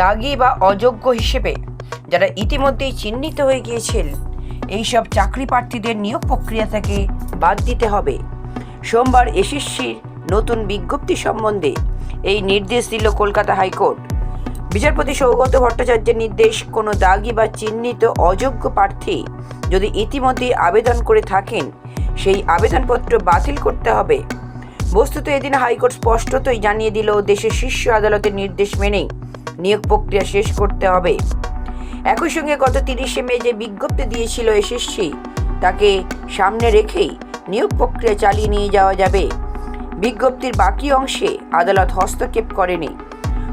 দাগি বা অযোগ্য হিসেবে যারা ইতিমধ্যেই চিহ্নিত হয়ে গিয়েছিল এইসব চাকরি প্রার্থীদের নিয়োগ প্রক্রিয়া থেকে বাদ দিতে হবে। সোমবার এসএসসির নতুন বিজ্ঞপ্তি সম্বন্ধে এই নির্দেশ দিল কলকাতা হাইকোর্ট। বিচারপতি সৌগত ভট্টাচার্যের নির্দেশ, কোনো দাগি বা চিহ্নিত অযোগ্য প্রার্থী যদি ইতিমধ্যেই আবেদন করে থাকেন, সেই আবেদনপত্র বাতিল করতে হবে। বস্তুত এদিন হাইকোর্ট স্পষ্টতই জানিয়ে দিল, দেশের শীর্ষ আদালতের নির্দেশ মেনেই নিয়োগ প্রক্রিয়া শেষ করতে হবে। একই সঙ্গে গত তিরিশে মে যে বিজ্ঞপ্তি দিয়েছিল এসএসসি, তাকে সামনে রেখেই নিয়োগ প্রক্রিয়া চালিয়ে নিয়ে যাওয়া যাবে। বিজ্ঞপ্তির বাকি অংশে আদালত হস্তক্ষেপ করেনি।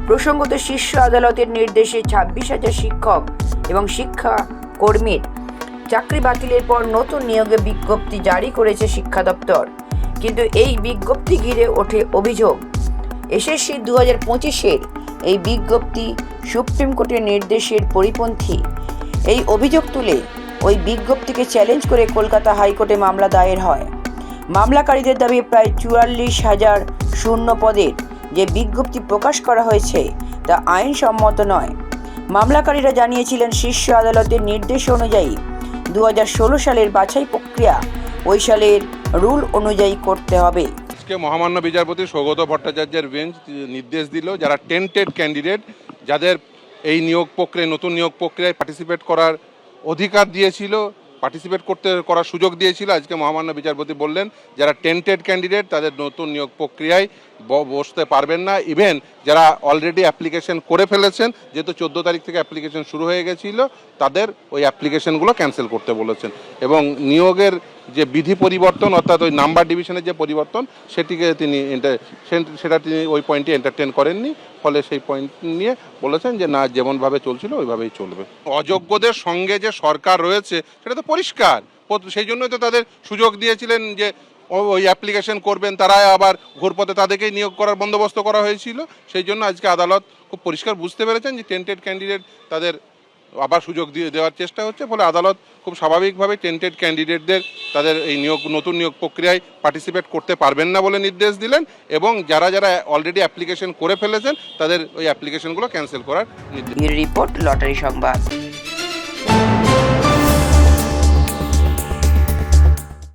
প্রসঙ্গত শীর্ষ আদালতের নির্দেশে ছাব্বিশ হাজার শিক্ষক এবং শিক্ষা কর্মীর চাকরি বাতিলের পর নতুন নিয়োগে বিজ্ঞপ্তি জারি করেছে শিক্ষা দপ্তর। কিন্তু এই বিজ্ঞপ্তি ঘিরে ওঠে অভিযোগ। এসএসসি দু হাজার পঁচিশের এই বিজ্ঞপ্তি সুপ্রিম কোর্টের নির্দেশের পরিপন্থী। এই অভিযোগ তুলে ওই বিজ্ঞপ্তিকে চ্যালেঞ্জ করে কলকাতা হাইকোর্টে মামলা দায়ের হয়। মামলাকারীদের দাবি, প্রায় চুয়াল্লিশ হাজার শূন্য পদের যে বিজ্ঞপ্তি প্রকাশ করা হয়েছে তা আইনসম্মত নয়। মামলাকারীরা জানিয়েছিলেন, শীর্ষ আদালতের নির্দেশ অনুযায়ী দু হাজার ষোলো সালের বাছাই প্রক্রিয়া ওই সালের রুল অনুযায়ী করতে হবে। আজকে মহামান্য বিচারপতি সৌগত ভট্টাচার্যের বেঞ্চ নির্দেশ দিল যারা টেন্টেড ক্যান্ডিডেট, যাদের এই নিয়োগ প্রক্রিয়ায়, নতুন নিয়োগ প্রক্রিয়ায় পার্টিসিপেট করার অধিকার দিয়েছিল পার্টিসিপেট করতে, করার সুযোগ দিয়েছিল, আজকে মহামান্য বিচারপতি বললেন, যারা টেন্টেড ক্যান্ডিডেট, তাদের নতুন নিয়োগ প্রক্রিয়ায় বসতে পারবেন না। ইভেন যারা অলরেডি অ্যাপ্লিকেশন করে ফেলেছেন, যেহেতু চোদ্দ তারিখ থেকে অ্যাপ্লিকেশন শুরু হয়ে গেছিল, তাদের ওই অ্যাপ্লিকেশনগুলো ক্যান্সেল করতে বলেছেন। এবং নিয়োগের যে বিধি পরিবর্তন, অর্থাৎ ওই নাম্বার ডিভিশনের যে পরিবর্তন, সেটিকে তিনি সেটা তিনি ওই পয়েন্টে এন্টারটেন করেননি। ফলে সেই পয়েন্ট নিয়ে বলেছেন যে, না, যেমনভাবে চলছিল, ওইভাবেই চলবে। অযোগ্যদের সঙ্গে যে সরকার রয়েছে, সেটা তো পরিষ্কার। সেই জন্যই তো তাদের সুযোগ দিয়েছিলেন যে ওই অ্যাপ্লিকেশন করবেন তারা আবার ঘুরপথে তাদেরকেই নিয়োগ করার বন্দোবস্ত করা হয়েছিল। সেই জন্য আজকে আদালত খুব পরিষ্কার বুঝতে পেরেছেন যে টেন্টেড ক্যান্ডিডেট তাদের আবার সুযোগ দিয়ে দেওয়ার চেষ্টা হচ্ছে, ফলে আদালত খুব স্বাভাবিকভাবে টেন্টেড ক্যান্ডিডেটদের তাদের এই নিয়োগ, নতুন নিয়োগ প্রক্রিয়ায় পার্টিসিপেট করতে পারবেন না বলে নির্দেশ দিলেন এবং যারা যারা অলরেডি অ্যাপ্লিকেশন করে ফেলেছেন, তাদের ওই অ্যাপ্লিকেশনগুলো ক্যান্সেল করার নির্দেশ রিপোর্ট, লটারি সংবাদ।